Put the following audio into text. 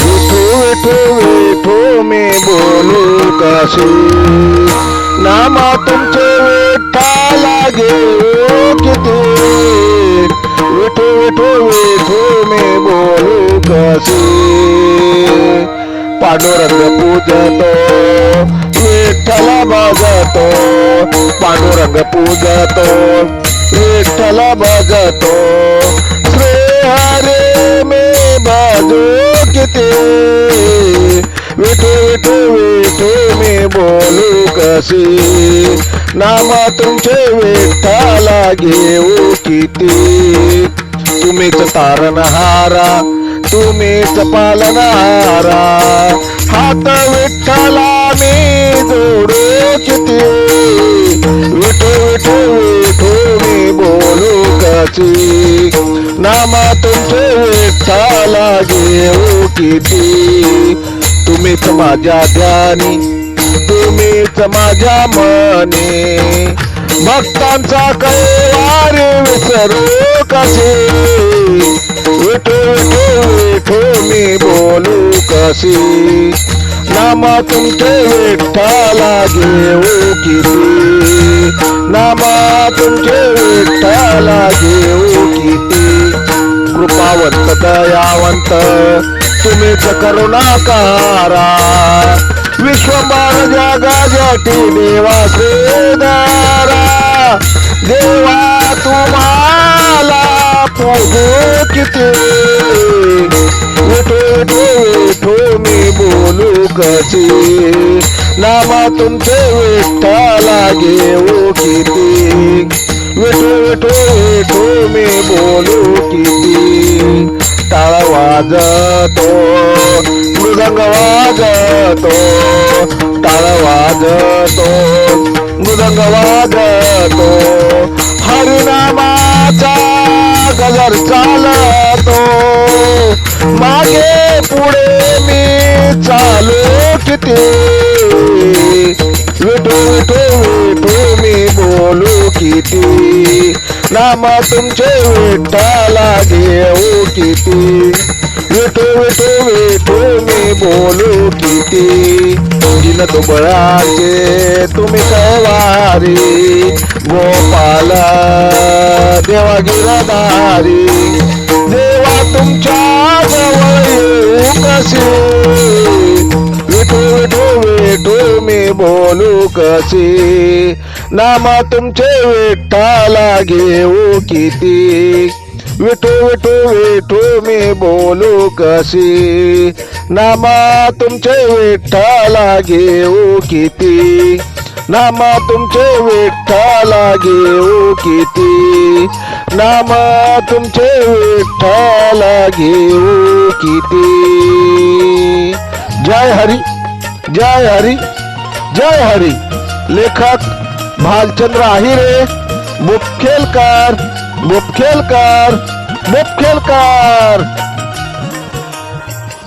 विठू उठो उठो मी बोलू कसे नामा तुमचे विठ्ठला घेऊ किती? विठू विठू विठू मी बोलू कसे पांडुरंग पूजतो, विठ्ठला भजतो पांडुरंग पूजतो, विठ्ठला भजतो श्री हरे मे बाजू किती विठू विठू विठू मी बोलू कसे नामा तुमचे विठ्ठाला घेऊ किती? तुम्हीच तारणहारा तुम्हीच पालनहारा हात विठ्ठला मी जोडू किती? विठू विठू विठू मी बोलू कशी? नामा तुमचे किती तुम्हीच माझ्या ध्यानी तुम्हीच माझ्या मने. भक्तांचा कैवार विसरू कसे? विठू विठू मी बोलू कशी? नामा तुमचे विठ्ठाला घेऊ किती? नामा तुमचे विठ्ठाला घेऊ किती? कृपावंत दयावंत तुम्हीच करुणाकारा विश्वमान जगा जटी देवा श्रीदारा देवा तुम्हाला प्रभू किती। विठू विठू मी बोलू कशी। नामा तुमचे विठ्ठला घेऊ किती। विठू विठू विठू मी बोलू किती। वाजतो मृदंग वाजतो टाळ वाजतो मृदंग वाजतो हरिनामाचा गजर चालतो. मागे पुढे मी चालू किती? विठू विठू विठू मी बोलू किती? नाम तुमचे विठ्ठला घेऊ किती? विठू विठू विठू मी बोलू किती? दिन दुबळाचे तुम्ही सवारी. गोपाल देवा गिरधारी देवा तुमच्या जवळ कसे विठू विठू विठू मी बोलू कसे नामा तुमचे विठ्ठाला घेऊ किती? विठू विठू विठू मी बोलू कशी? नामा तुमचे विठ्ठाला घेऊ किती? नामा तुमचे विठ्ठाला घेऊ किती? नामा तुमचे विठ्ठाला घेऊ किती? जय हरी जय हरी जय हरी. लेखक भालचंद्र आहिरे मुखेलकर मुखेलकर मुखेलकर